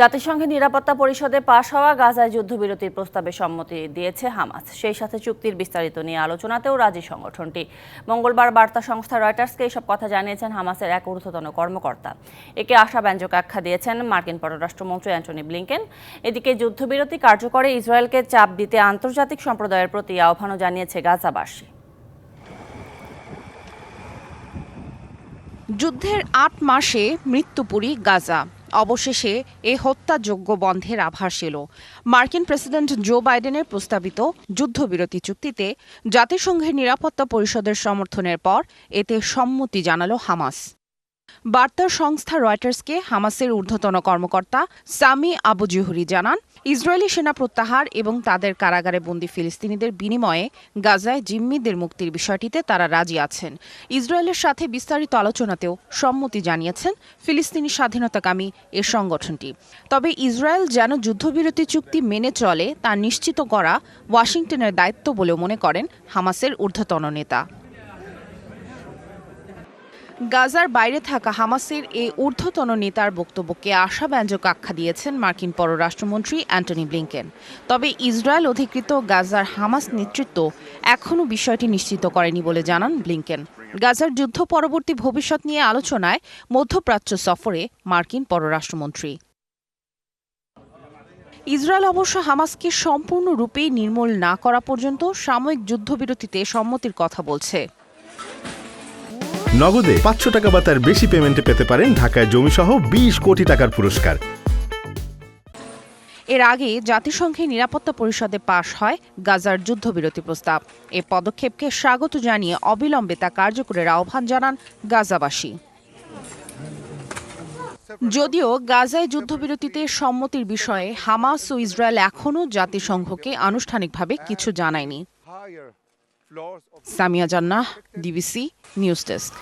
জাতিসংঘের নিরাপত্তা পরিষদে পাশ হওয়া গাজায় যুদ্ধবিরতির প্রস্তাবে সম্মতি দিয়েছে হামাস। সেই সাথে চুক্তির বিস্তারিত নিয়ে আলোচনাতেও রাজি সংগঠনটি। মঙ্গলবার বার্তা সংস্থা রয়টার্সকে এসব কথা জানিয়েছেন হামাসের এক ঊর্ধ্বতন কর্মকর্তা। একে আশাব্যঞ্জক আখ্যা দিয়েছেন মার্কিন পররাষ্ট্রমন্ত্রী অ্যান্টনি ব্লিংকেন। এদিকে যুদ্ধবিরতি কার্যকরে ইসরায়েলকে চাপ দিতে আন্তর্জাতিক সম্প্রদায়ের প্রতি আহ্বানও জানিয়েছে গাজাবাসী। যুদ্ধের আট মাসে মৃত্যুপুরী গাজা। অবশেষে এ হত্যাযোগ্য বন্ধের আভাস এল। মার্কিন প্রেসিডেন্ট জো বাইডেনের প্রস্তাবিত যুদ্ধবিরতি চুক্তিতে জাতিসংঘের নিরাপত্তা পরিষদের সমর্থনের পর এতে সম্মতি জানালো হামাস। বার্তা সংস্থা রয়টার্সকে হামাসের ঊর্ধ্বতন কর্মকর্তা সামি আবু জুহুরি জানান, ইসরায়েলি সেনা প্রত্যাহার এবং তাদের কারাগারে বন্দী ফিলিস্তিনিদের বিনিময়ে গাজায় জিম্মিদের মুক্তির বিষয়টিতে তারা রাজি আছেন। ইসরায়েলের সাথে বিস্তারিত আলোচনাতেও সম্মতি জানিয়েছেন ফিলিস্তিনি স্বাধীনতাকামী এ সংগঠনটি। তবে ইসরায়েল যেন যুদ্ধবিরতি চুক্তি মেনে চলে তা নিশ্চিত করা ওয়াশিংটনের দায়িত্ব বলেও মনে করেন হামাসের ঊর্ধ্বতন নেতা। গাজার বাইরে থাকা হামাসের এই ঊর্ধ্বতন নেতার বক্তব্যকে আশাব্যঞ্জক আখ্যা দিয়েছেন মার্কিন পররাষ্ট্রমন্ত্রী অ্যান্টনি ব্লিংকেন। তবে ইসরায়েল অধিকৃত গাজার হামাস নেতৃত্ব এখনও বিষয়টি নিশ্চিত করেনি বলে জানান ব্লিংকেন। গাজার যুদ্ধ পরবর্তী ভবিষ্যৎ নিয়ে আলোচনায় মধ্যপ্রাচ্য সফরে মার্কিন পররাষ্ট্রমন্ত্রী। ইসরায়েল অবশ্য হামাসকে সম্পূর্ণরূপে নির্মূল না করা পর্যন্ত সাময়িক যুদ্ধবিরতিতে সম্মতির কথা বলছে। নগদে পাঁচশো টাকা বা তার বেশি পেমেন্টে পেতে পারেন ঢাকায় জমিসহ বিশ কোটি টাকার পুরস্কার। এর আগে জাতিসংঘের নিরাপত্তা পরিষদে পাশ হয় গাজার যুদ্ধবিরতি প্রস্তাব। এ পদক্ষেপকে স্বাগত জানিয়ে অবিলম্বে তা কার্যকরের আহ্বান জানান গাজাবাসী। যদিও গাজায় যুদ্ধবিরতিতে সম্মতির বিষয়ে হামাস ও ইসরায়েল এখনও জাতিসংঘকে আনুষ্ঠানিকভাবে কিছু জানায়নি। সামিয়া জান্নাহ ডিবিসি নিউজ ডেস্ক।